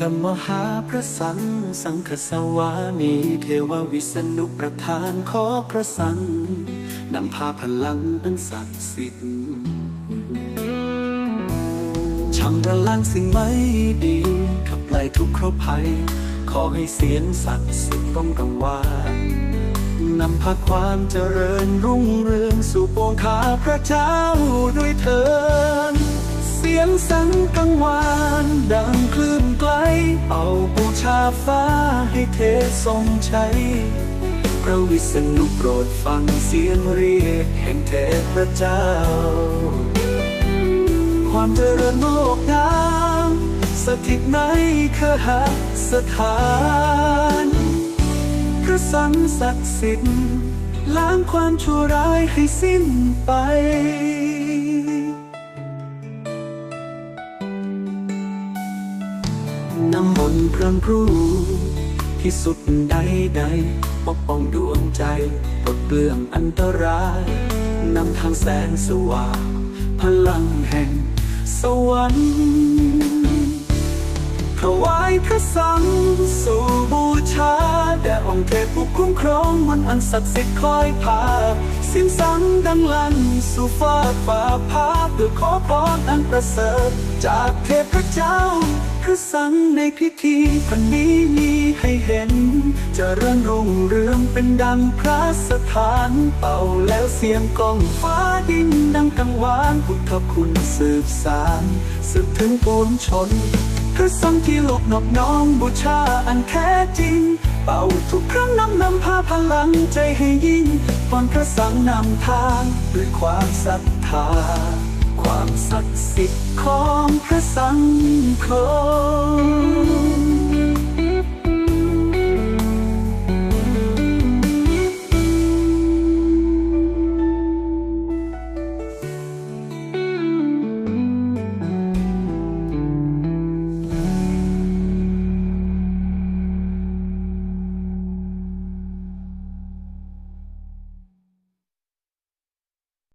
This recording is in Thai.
กมหาพระสังฆสังฆสวามีเทววิษณุประธานขอพระสังฆนำพาพลังอันศักดิ์สิทธิ์ชำระล้างสิ่งไม่ดี ขับไล่ทุกข์เคราะห์ภัย ขอให้เสียงศักดิ์สิทธิ์ต้องกังวานนำพาความเจริญรุ่งเรืองสู่ปวงขาพระเจ้าด้วยเถิดเสียงสังกังวานดัง เอาบูชาฟ้าให้เททรงใช้พระวิษณุโปรดฟังเสียงเรียกแห่งเทพเจ้า ความเจริญโลกงามสถิตในคหสถานพระสังศักดิ์สิทธิ์ล้างความชั่วร้ายให้สิ้นไป น้ำมนต์พรังพรูที่สุดใดใดๆปกป้องดวงใจปลดเปลื้องอันตรายนำทางแสงสว่างพลังแห่งสวรรค์ถวายพระสังสู่บูชา เทพผู้คุ้มครองมันอันศักดิ์สิทธิ์คอยพาเสียงสังดังลั่นสู่ฟ้าฟ้าพาเพื่อขอพรอันประเสริฐ จากเทพพระเจ้าพระสังในพิธีพันนี้มีให้เห็น จะเรื่องรุ่งเรืองเป็นดังพระสถานเป่าแล้วเสียงกองฟ้าดินดังกังวานพุทธคุณสืบสานสืบถึงปวงชน ระสังฆ์ที่โลกนอบน้อมบูชาอันแท้จริง เป่าทุกครั้งนำนำพาพลังใจให้ยิ่งปอนพระสังนำทางด้วยความศรัทธา ความศักดิ์สิทธิ์ของพระสังฆ